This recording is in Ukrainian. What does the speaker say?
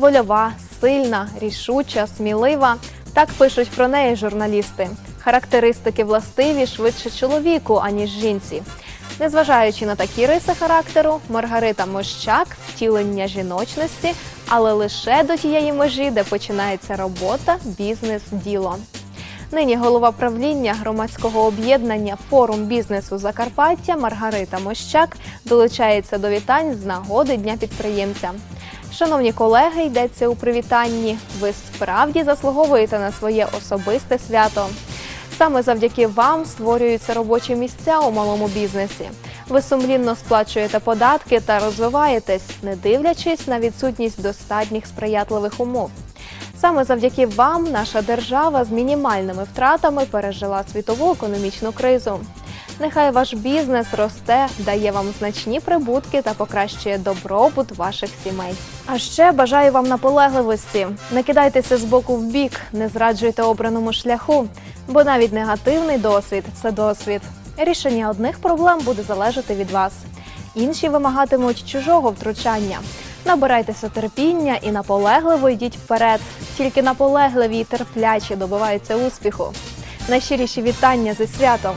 Вольова, сильна, рішуча, смілива. Так пишуть про неї журналісти. Характеристики властиві швидше чоловіку, аніж жінці. Незважаючи на такі риси характеру, Маргарита Мощак втілення жіночності, але лише до тієї межі, де починається робота, бізнес, діло. Нині голова правління громадського об'єднання Форум бізнесу Закарпаття Маргарита Мощак долучається до вітань з нагоди Дня підприємця. Шановні колеги, йдеться у привітанні. Ви справді заслуговуєте на своє особисте свято. Саме завдяки вам створюються робочі місця у малому бізнесі. Ви сумлінно сплачуєте податки та розвиваєтесь, не дивлячись на відсутність достатніх сприятливих умов. Саме завдяки вам наша держава з мінімальними втратами пережила світову економічну кризу. Нехай ваш бізнес росте, дає вам значні прибутки та покращує добробут ваших сімей. А ще бажаю вам наполегливості. Не кидайтеся з боку в бік, не зраджуйте обраному шляху, бо навіть негативний досвід це досвід. Рішення одних проблем буде залежати від вас. Інші вимагатимуть чужого втручання. Набирайтеся терпіння і наполегливо йдіть вперед. Тільки наполегливі і терплячі добиваються успіху. Найщиріші вітання зі святом!